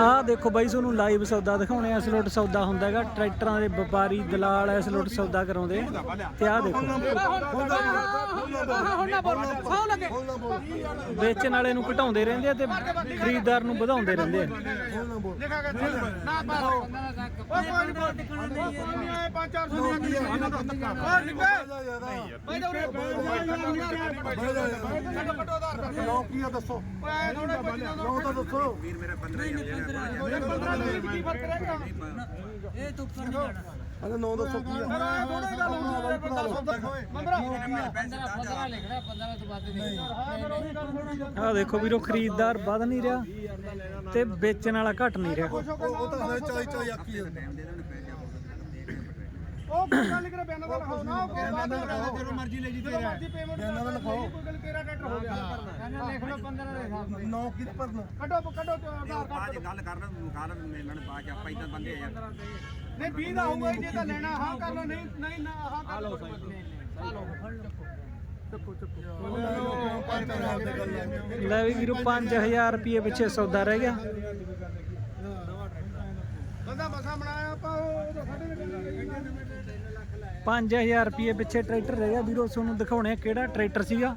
ਆਹ ਦੇਖੋ ਬਾਈ ਤੁਹਾਨੂੰ ਲਾਈਵ ਸੌਦਾ ਦਿਖਾਉਣੇ ਆ। ਇਸ ਲੁੱਟ ਸੌਦਾ ਹੁੰਦਾ ਹੈਗਾ ਟਰੈਕਟਰਾਂ ਦੇ ਵਪਾਰੀ ਦਲਾਲ ਇਸ ਲੁੱਟ ਸੌਦਾ ਕਰਾਉਂਦੇ ਆ। ਤੇ ਆਹ ਦੇਖੋ। ਵੇਚਣ ਵਾਲੇ ਨੂੰ ਘਟਾਉਂਦੇ ਰਹਿੰਦੇ ਆ ਤੇ ਖਰੀਦਦਾਰ ਨੂੰ ਵਧਾਉਂਦੇ ਰਹਿੰਦੇ ਆ। ਨੌ ਕੀ ਆ ਦੱਸੋ। ਨੌ ਤਾਂ ਦੱਸੋ ਵੀਰ ਮੇਰਾ 15000 ਦੇਣਾ ਇਹ ਤੂੰ ਉੱਪਰ ਨਹੀਂ ਜਾਣਾ ਅਰੇ ਨੌ ਦੱਸੋ ਕੀ ਆ ਪੰਦਰਾਂ ਪੰਦਰਾਂ ਲਿਖਣਾ 15 ਤੋਂ ਵੱਧ ਨਹੀਂ ਆਹ ਦੇਖੋ ਵੀਰੋ, ਖਰੀਦਦਾਰ ਵੱਧ ਨਹੀਂ ਰਿਹਾ ਤੇ ਵੇਚਣ ਵਾਲਾ ਘਟ ਨਹੀਂ ਰਿਹਾ। ਉਹ ਤਾਂ ਹਲੇ ਚਾਈ ਚਾਈ ਆਕੀ ਆ ਉਹ ਕੋਈ ਗੱਲ ਕਰੇ ਬਿਆਨਾਂ ਦਾ ਲਿਖਾਓ ਨਾ ਉਹ ਬਿਆਨਾਂ ਦਾ ਲਿਖਾਓ। ਜਦੋਂ ਮਰਜ਼ੀ ਲੈ ਜੀ ਤੇਰਾ ਮਰਜ਼ੀ ਪੇਮੈਂਟ ਬਿਆਨਾਂ ਦਾ ਲਿਖਾਓ। ਕੋਈ ਗੱਲ ਤੇਰਾ ਟਰੈਕਟਰ ਹੋ ਗਿਆ। ਕਹਿੰਦਾ ਲਿਖ ਲਓ 15 ਦੇ ਹਿਸਾਬ ਨਾਲ। ਨੌ ਕੀ ਭਰਨਾ? ਕੱਢੋ ਕੱਢੋ ਤੇ ਆਧਾਰ ਬਾਅਦ ਕਾਰਡ ਚ ਗੱਲ ਕਰਨ ਮੁਕਾਲ ਮਿਲਣ ਬਾਅਦ ਚ ਆਪਾਂ ਇਦਾਂ ਬੰਦੇ ਆ ਯਾਰ ਨਹੀਂ 20 ਦਾ ਹੋਊਗਾ ਜੇ ਤਾਂ ਲੈਣਾ ਹਾਂ ਕਰ ਲਓ ਨਹੀਂ ਨਹੀਂ ਨਾ ਹਾਂ ਕਰ ਲਓ। ਲੈ ਵੀ ਵੀਰੋ 5000 ਰੁਪਏ ਪਿੱਛੇ ਸੌਦਾ ਰਹਿ ਗਿਆ। ਬੰਦਾ ਮਸਾ ਬਣਾਇਆ ਆਪਾਂ ਉਹ ਸਾਡੇ ਵੀ 5000 ਰੁਪਏ ਪਿੱਛੇ ਟਰੈਕਟਰ ਰਹਿ ਗਿਆ ਵੀਰੋ, ਤੁਹਾਨੂੰ ਦਿਖਾਉਣੇ ਆ ਕਿਹੜਾ ਟਰੈਕਟਰ ਸੀਗਾ।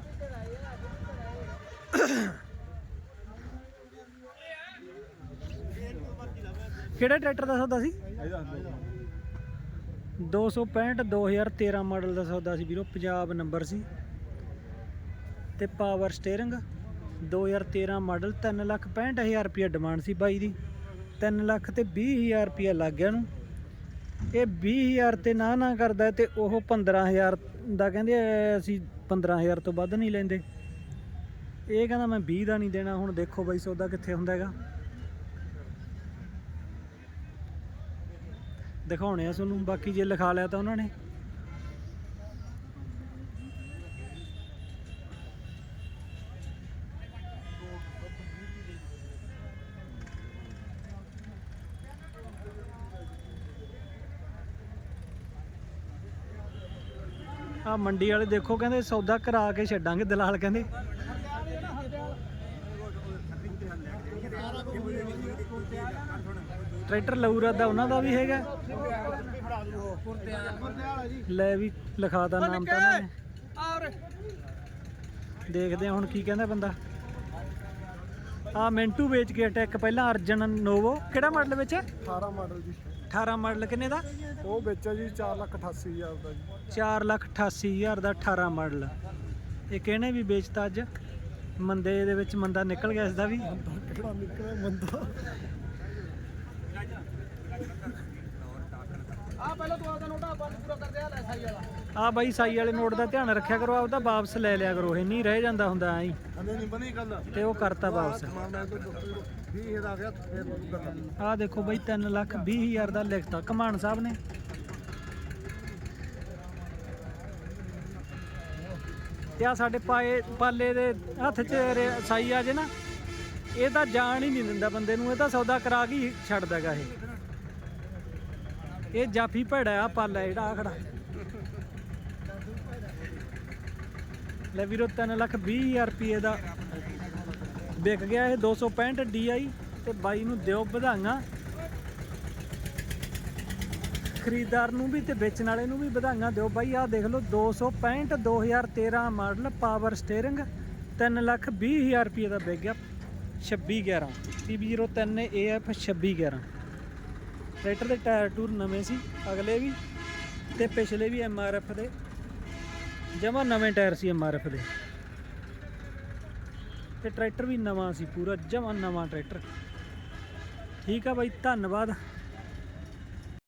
ਕਿਹੜਾ ਟਰੈਕਟਰ ਦਾ ਸੌਦਾ ਸੀ? 265 2013 ਮਾਡਲ ਦਾ ਸੌਦਾ ਸੀ ਵੀਰੋ, ਪੰਜਾਬ ਨੰਬਰ ਸੀ। ਤੇ ਪਾਵਰ ਸਟੀਅਰਿੰਗ 2013 ਮਾਡਲ 365000 ਰੁਪਏ ਡਿਮਾਂਡ ਸੀ ਬਾਈ ਦੀ। 3 ਲੱਖ ਤੇ 20000 ਰੁਪਏ ਲੱਗ ਗਿਆ ਨੂੰ ਇਹ 20000 ਤੇ ਨਾ ਨਾ ਕਰਦਾ ਤੇ ਉਹ 15000 ਦਾ ਕਹਿੰਦੇ ਐ ਅਸੀਂ 15000 ਤੋਂ ਵੱਧ ਨਹੀਂ ਲੈਂਦੇ। ਇਹ ਕਹਿੰਦਾ ਮੈਂ 20 ਦਾ ਨਹੀਂ ਦੇਣਾ, ਹੁਣ ਦੇਖੋ ਬਾਈ ਸੌਦਾ ਕਿੱਥੇ ਹੁੰਦਾ ਹੈਗਾ। ਦਿਖਾਉਣੇ ਆ ਤੁਹਾਨੂੰ, ਬਾਕੀ ਜੇ ਲਿਖਾ ਲਿਆ ਤਾਂ ਉਹਨਾਂ ਨੇ। ਆ ਮੰਡੀ ਵਾਲੇ ਦੇਖੋ ਕਹਿੰਦੇ ਸੌਦਾ ਕਰਾ ਕੇ ਛੱਡਾਂਗੇ, ਦਲਾਲ ਕਹਿੰਦੇ। ਟਰੈਕਟਰ ਲਊਰਾ ਦਾ ਉਹਨਾਂ ਦਾ ਵੀ ਹੈਗਾ। ਲੈ ਵੀ ਲਿਖਾਤਾ ਨਾਮ ਤਾਂ ਉਹਨਾਂ ਨੇ। ਦੇਖਦੇ ਹਾਂ ਹੁਣ ਕੀ ਕਹਿੰਦਾ ਬੰਦਾ। ਆ ਮਿੰਟੂ ਵੇਚ ਕੇ ਅਟੈਕ ਪਹਿਲਾਂ ਅਰਜਨ ਨੋਵੋ। ਕਿਹੜਾ ਮਾਡਲ ਵਿੱਚ 18 ਮਾਡਲ ਜੀ। 18 ਮਾਡਲ ਕਿੰਨੇ ਦਾ? ਉਹ ਵੇਚਿਆ ਜੀ 488000 ਦਾ ਜੀ। 488000 ਦਾ 18 ਮਾਡਲ। ਇਹ ਕਿਹਨੇ ਵੀ ਵੇਚਤਾ ਅੱਜ? ਮੰਦੇ ਦੇ ਵਿੱਚ ਮੰਦਾ ਨਿਕਲ ਗਿਆ ਇਸ ਦਾ ਵੀ ਕਿਹੜਾ ਨਿਕਲਿਆ ਬੰਦਾ ਆ ਪਹਿਲਾਂ ਤੂੰ ਆਪਦਾ ਨੋਟਾ ਬੰਦ ਪੂਰਾ ਕਰ ਦੇ ਆ ਬਾਈ ਸਾਈ ਵਾਲੇ ਨੋਟ ਦਾ ਧਿਆਨ ਰੱਖਿਆ ਕਰੋ ਆਪਦਾ ਵਾਪਸ ਲੈ ਲਿਆ ਕਰੋ ਇਹ ਨਹੀਂ ਰਹਿ ਜਾਂਦਾ ਹੁੰਦਾ ਐਂ। ਹਲੇ ਨਹੀਂ ਬਣੀ ਗੱਲ। ਤੇ ਉਹ ਕਰਤਾ ਵਾਪਸ। ਮੈਂ ਤਾਂ 20000 ਆ ਦੇਖੋ ਬਾਈ 3 ਲੱਖ 20 ਹਜ਼ਾਰ ਦਾ ਲਿਖਤਾ ਕਮਾਨ ਸਾਹਿਬ ਨੇ। ਤੇ ਆ ਸਾਡੇ ਪਾਏ ਪਾਲੇ ਦੇ ਹੱਥ 'ਚ ਸਾਈ ਆ ਜੇ ਨਾ ਇਹ ਤਾਂ ਜਾਣ ਹੀ ਨਹੀਂ ਦਿੰਦਾ ਬੰਦੇ ਨੂੰ ਇਹ ਤਾਂ ਸੌਦਾ ਕਰਾ ਕੇ ਹੀ ਛੱਡਦਾਗਾ ਇਹ। ਇਹ ਜਾਫੀ ਭੜਾ ਆ ਪਾਲਾ ਜਿਹੜਾ ਆ ਖੜਾ। ਲੈ ਵੀਰੋ 3 ਲੱਖ 20 ਹਜ਼ਾਰ ਰੁਪਏ ਦਾ ਵਿਕ ਗਿਆ ਇਹ 265 DI ਤੇ ਬਾਈ ਨੂੰ ਦਿਓ ਵਧਾਈਆਂ। ਖਰੀਦਦਾਰ ਨੂੰ ਵੀ ਤੇ ਵੇਚਣ ਵਾਲੇ ਨੂੰ ਵੀ ਵਧਾਈਆਂ ਦਿਓ। ਬਾਈ, ਆਹ ਦੇਖ ਲਓ 265 2013 ਮਾਡਲ ਪਾਵਰ ਸਟੀਅਰਿੰਗ 3 ਲੱਖ 20 ਹਜ਼ਾਰ ਰੁਪਏ ਦਾ ਵਿਕ ਗਿਆ 2611 PB03 AF 2611 ਟਰੈਕਟਰ ਦੇ ਟਾਇਰ ਟੂਰ ਨਵੇਂ ਸੀ, ਅਗਲੇ ਵੀ ਤੇ ਪਿਛਲੇ ਵੀ MRF ਦੇ। ਜਮਾ ਨਵੇਂ ਟਾਇਰ ਸੀ MRF ਦੇ। ਤੇ ਟਰੈਕਟਰ ਵੀ ਨਵਾਂ ਸੀ ਪੂਰਾ, ਜਮਾ ਨਵਾਂ ਟਰੈਕਟਰ। ਠੀਕ ਆ ਬਾਈ, ਧੰਨਵਾਦ।